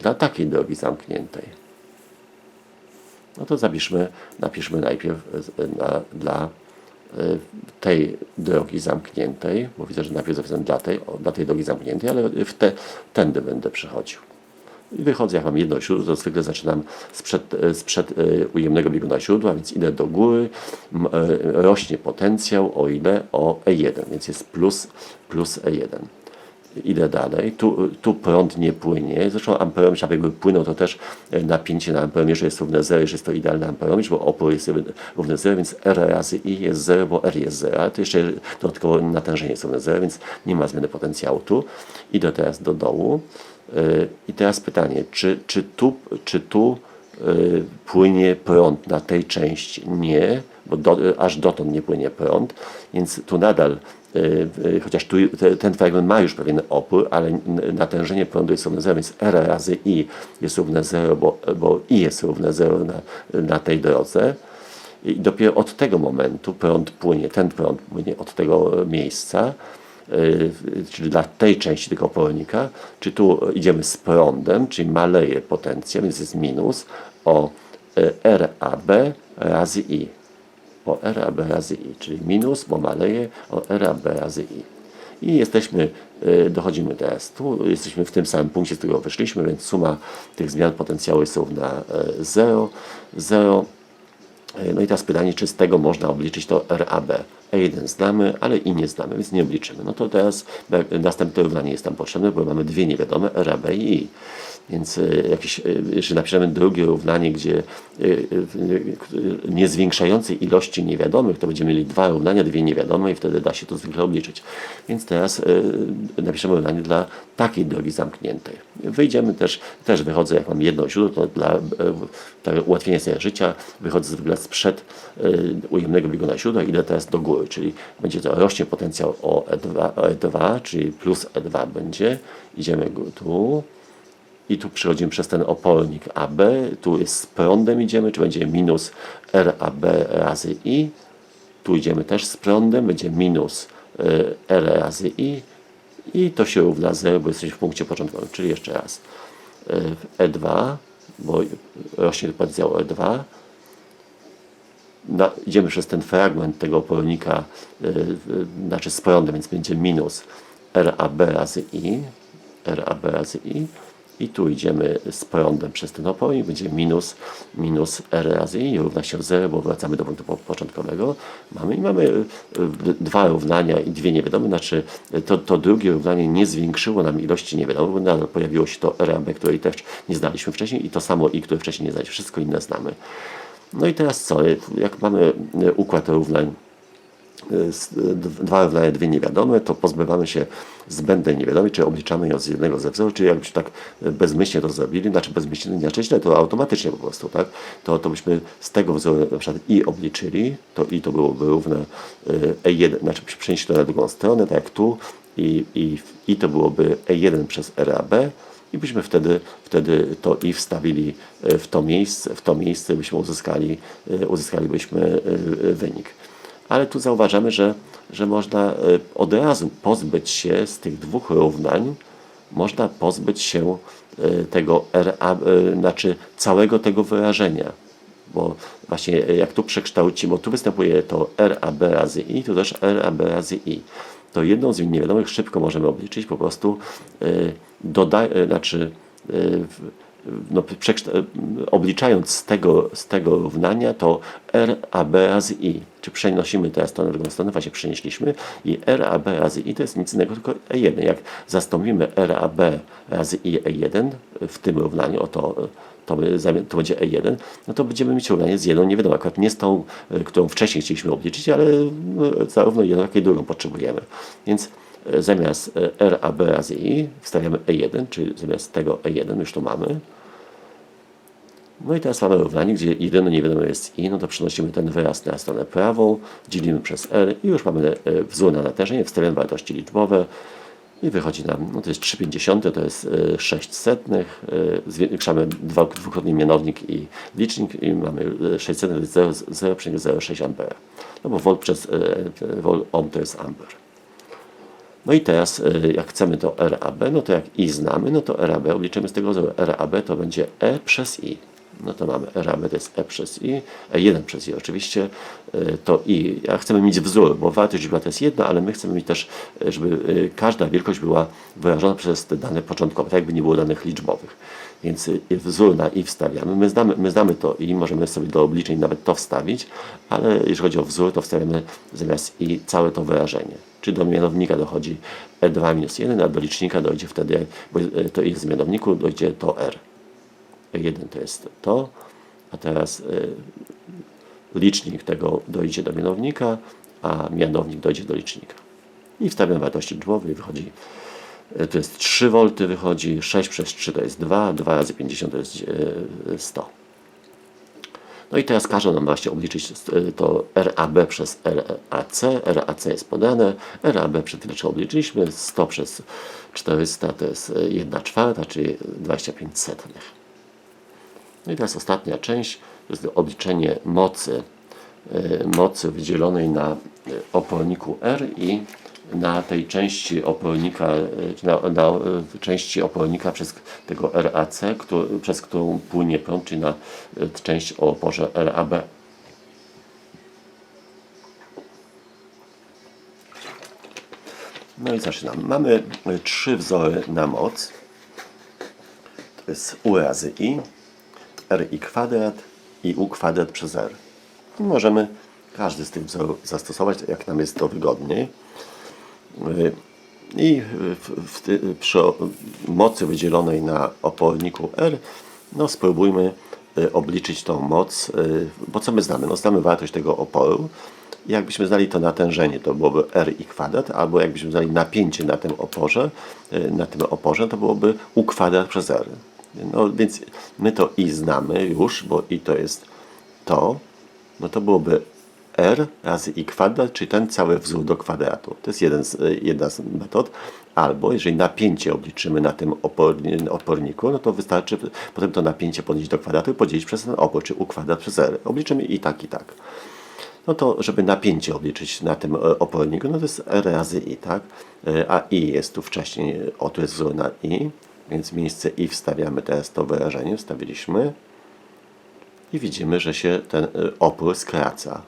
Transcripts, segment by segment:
dla takiej drogi zamkniętej. No to zapiszmy, napiszmy najpierw e, na, dla e, tej drogi zamkniętej, bo widzę, że najpierw zapisałem dla tej, dla tej drogi zamkniętej, ale w te, tędy będę przechodził. I wychodzę, jak mam jedno źródło, to zwykle zaczynam sprzed, e, sprzed e, ujemnego bieguna źródła, więc idę do góry, e, rośnie potencjał o ile? O E1, więc jest plus, plus E1. Idę dalej, tu, tu prąd nie płynie, zresztą amperometr, jakby płynął, to też e, napięcie na amperometrze jest równe 0, jeżeli jest to idealny amperometr, bo opór jest równy 0, więc R razy I jest 0, bo R jest 0, ale to jeszcze dodatkowo natężenie jest równe 0, więc nie ma zmiany potencjału tu. Idę teraz do dołu y, i teraz pytanie, czy, czy tu, czy tu y, płynie prąd na tej części? Nie, bo do, aż dotąd nie płynie prąd, więc tu nadal, chociaż tu te, ten fragment ma już pewien opór, ale natężenie prądu jest równe 0, więc R razy I jest równe 0, bo, bo I jest równe 0 na, na tej drodze. I dopiero od tego momentu prąd płynie, ten prąd płynie od tego miejsca, y, czyli dla tej części tego opornika, czy tu idziemy z prądem, czyli maleje potencjał, więc jest minus o y, RAB razy I. O RAB razy I, czyli minus, bo maleje o RAB razy I. I jesteśmy, y, dochodzimy teraz tu, jesteśmy w tym samym punkcie, z którego wyszliśmy, więc suma tych zmian potencjału jest równa 0. 0 no i teraz pytanie, czy z tego można obliczyć to RAB. E1 znamy, ale I nie znamy, więc nie obliczymy. No to teraz e, następne równanie jest tam potrzebne, bo mamy dwie niewiadome, RAB i I. Więc e, jakieś, e, jeżeli napiszemy drugie równanie, gdzie e, nie zwiększającej ilości niewiadomych, to będziemy mieli dwa równania, dwie niewiadome i wtedy da się to zwykle obliczyć. Więc teraz napiszemy równanie dla takiej drogi zamkniętej. Wyjdziemy też, też wychodzę, jak mam jedno źródło, to dla ułatwienia sobie życia wychodzę zwykle sprzed ujemnego bieguna źródła, idę teraz do góry, czyli będzie to rośnie potencjał o E2, o E2 czyli plus E2 będzie. Idziemy tu i tu przechodzimy przez ten opornik AB, tu jest z prądem idziemy, czy będzie minus RAB razy I, tu idziemy też z prądem, będzie minus y, R razy I. I to się równa 0, bo jesteśmy w punkcie początkowym, czyli jeszcze raz y, E2, bo rośnie potencjał E2, na, idziemy przez ten fragment tego opornika, y, znaczy z prądem, więc będzie minus RAB razy I, RAB razy I i tu idziemy z prądem przez ten opornik, będzie minus, minus R razy I równa się 0, bo wracamy do punktu po- początkowego. Mamy i mamy y, y, dwa równania i dwie niewiadome, znaczy y, to, to drugie równanie nie zwiększyło nam ilości niewiadomych, nadal pojawiło się to RAB, której też nie znaliśmy wcześniej i to samo I, które wcześniej nie znaliśmy, wszystko inne znamy. No i teraz co? Jak mamy układ równań, dwa równania, dwie niewiadome, to pozbywamy się zbędnej niewiadomej, czyli obliczamy ją z jednego ze wzorów, czyli jakbyśmy tak bezmyślnie to zrobili, znaczy bezmyślnie, inaczej źle, to automatycznie po prostu, tak? To, to byśmy z tego wzoru na przykład i obliczyli, to i to byłoby równe e, E1, znaczy przenieść to na drugą stronę, tak jak tu, i, i, i to byłoby E1 przez RAB, i byśmy wtedy, wtedy to i wstawili e, w to miejsce, w to miejsce byśmy uzyskali, e, uzyskalibyśmy wynik. Ale tu zauważamy, że, że można e, od razu pozbyć się z tych dwóch równań, można pozbyć się e, tego RA, e, znaczy całego tego wyrażenia. Bo właśnie jak tu przekształcimy, tu występuje to RAB razy I, tu też RAB razy I. To jedną z niewiadomych szybko możemy obliczyć, po prostu dodaj, znaczy no, obliczając z tego, z tego równania to RAB razy I. Czy przenosimy teraz na drugą stronę, właśnie przenieśliśmy i RAB razy I to jest nic innego tylko E1. Jak zastąpimy RAB razy I E1 w tym równaniu, oto to, to będzie E1, no to będziemy mieć równanie z jedną niewiadomą, akurat nie z tą, y, którą wcześniej chcieliśmy obliczyć, ale no, zarówno jedną, jak i drugą potrzebujemy. Więc e, zamiast e, RAB razy I wstawiamy E1, czyli zamiast tego E1 już to mamy. No i teraz mamy równanie, gdzie jedyne niewiadome jest i, no to przenosimy ten wyraz na stronę prawą, dzielimy przez r i już mamy e, wzór na natężenie, wstawiamy wartości liczbowe i wychodzi nam, no to jest 3,50, to jest e, 6 setnych, e, zwiększamy dwukrotnie mianownik i licznik i mamy e, 6 setnych, to jest 0,06 ampera. No bo volt przez e, vol ohm to jest amper. No i teraz, jak chcemy to RAB, no to jak i znamy, no to RAB obliczymy z tego wzoru. RAB to będzie E przez I. No to mamy RAB to jest E przez I, E1 przez I oczywiście, y, to I. Ja chcemy mieć wzór, bo wartość liczba to jest jedna, ale my chcemy mieć też, y, żeby każda wielkość była wyrażona przez te dane początkowe, tak jakby nie było danych liczbowych. Więc wzór na i wstawiamy. My znamy, my znamy to i możemy sobie do obliczeń nawet to wstawić, ale jeżeli chodzi o wzór, to wstawiamy zamiast i całe to wyrażenie. Czy do mianownika dochodzi E2 minus 1, a do licznika dojdzie wtedy, bo to jest w mianowniku, dojdzie to R. 1 to jest to, a teraz y, licznik tego dojdzie do mianownika, a mianownik dojdzie do licznika. I wstawiam wartości liczbowe i wychodzi, y, to jest 3 V, wychodzi 6 przez 3 to jest 2, 2 razy 50 to jest y, 100. No i teraz każą nam właśnie obliczyć y, to RAB przez RAC. RAC jest podane, RAB przed chwilą obliczyliśmy, 100 przez 400 to jest 1 czwarta, czyli 25 setnych. No i teraz ostatnia część, to jest obliczenie mocy, y, mocy wydzielonej na y, oporniku R i na tej części opornika, y, czy na, na części opornika przez tego RAC, który, przez którą płynie prąd, czyli na część o oporze RAB. No i zaczynamy. Mamy trzy wzory na moc. To jest U razy I, RI kwadrat i U kwadrat przez R. I możemy każdy z tych wzorów zastosować, jak nam jest to wygodniej. Y, I w, w, przy mocy wydzielonej na oporniku R, no spróbujmy y, obliczyć tą moc, y, bo co my znamy? No znamy wartość tego oporu. Jakbyśmy znali to natężenie, to byłoby R i kwadrat, albo jakbyśmy znali napięcie na tym oporze, na tym oporze, to byłoby U kwadrat przez R. No więc my to i znamy już, bo i to jest to, no to byłoby r razy i kwadrat, czyli ten cały wzór do kwadratu. To jest jeden z, jedna z metod. Albo jeżeli napięcie obliczymy na tym oporni- oporniku, no to wystarczy potem to napięcie podnieść do kwadratu i podzielić przez ten opór, czy u kwadrat przez r. Obliczymy i tak, i tak. No to, żeby napięcie obliczyć na tym e, oporniku, no to jest r razy i, tak? E, A i jest tu wcześniej, o tu jest wzór na i, więc miejsce i wstawiamy teraz to wyrażenie, wstawiliśmy i widzimy, że się ten y, opór skraca.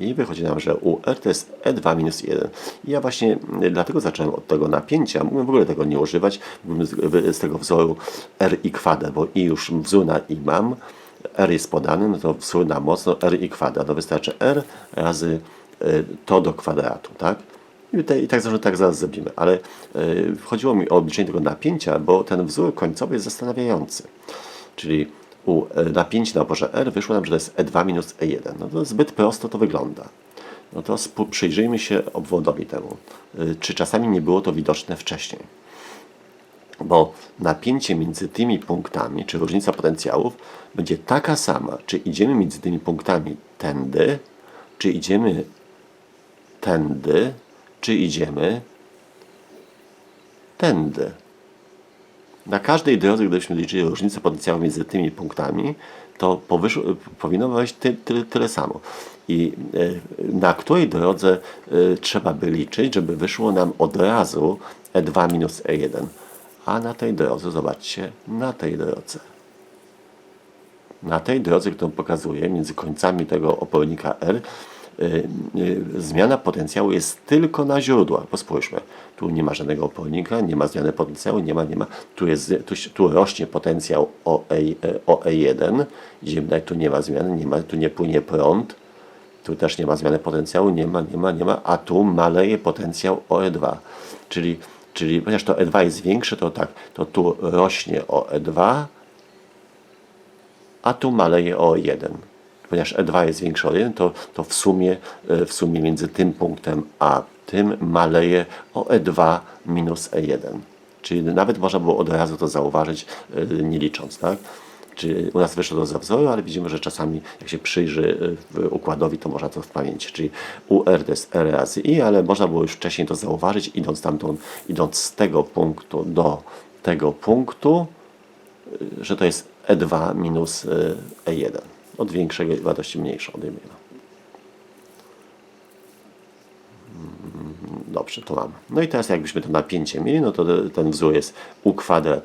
I wychodzi nam, że UR to jest E2 minus 1. I ja właśnie y, dlatego zacząłem od tego napięcia. Mógłbym w ogóle tego nie używać. Mógłbym z, tego wzoru R i kwadrat, bo i już wzór na i mam. R jest podany, no to wzór na moc, no R i kwadrat. No wystarczy R razy y, to do kwadratu, tak? I, te, I tak zresztą tak zaraz zrobimy, ale y, chodziło mi o obliczenie tego napięcia, bo ten wzór końcowy jest zastanawiający. Czyli u e, napięcia na oporze R wyszło nam, że to jest E2 minus E1. No to zbyt prosto to wygląda. No to przyjrzyjmy się obwodowi temu. Y, Czy czasami nie było to widoczne wcześniej? Bo napięcie między tymi punktami, czy różnica potencjałów, będzie taka sama, czy idziemy między tymi punktami tędy, czy idziemy tędy, czy idziemy tędy. Na każdej drodze, gdybyśmy liczyli różnicę potencjału między tymi punktami, to powinno być ty, ty, tyle samo. I e, na której drodze e, trzeba by liczyć, żeby wyszło nam od razu E2 minus E1. A na tej drodze, zobaczcie, na tej drodze. Na tej drodze, którą pokazuję, między końcami tego opornika R, zmiana potencjału jest tylko na źródłach. Bo spójrzmy, tu nie ma żadnego opornika, nie ma zmiany potencjału, nie ma, nie ma. Tu, jest, tu, tu rośnie potencjał o, e, o E1, idziemy dalej, tu nie ma zmiany, nie ma, tu nie płynie prąd, tu też nie ma zmiany potencjału, nie ma, nie ma, nie ma, a tu maleje potencjał o E2. Czyli, czyli chociaż to E2 jest większe, to tak, to tu rośnie o E2, a tu maleje o 1. Ponieważ E2 jest większe od 1, to, to w, sumie, e, w sumie między tym punktem a tym maleje o E2 minus E1. Czyli nawet można było od razu to zauważyć, e, nie licząc, tak? Czyli u nas wyszło to wzoru, ale widzimy, że czasami jak się przyjrzy e, układowi, to można to w pamięci. Czyli UR to jest R razy I, ale można było już wcześniej to zauważyć, idąc tamtą, idąc z tego punktu do tego punktu, że to jest E2 minus y, E1. Od większej wartości mniejszą odejmujemy. Mm, Dobrze. To mam. No i teraz jakbyśmy to napięcie mieli, no to ten wzór jest u kwadrat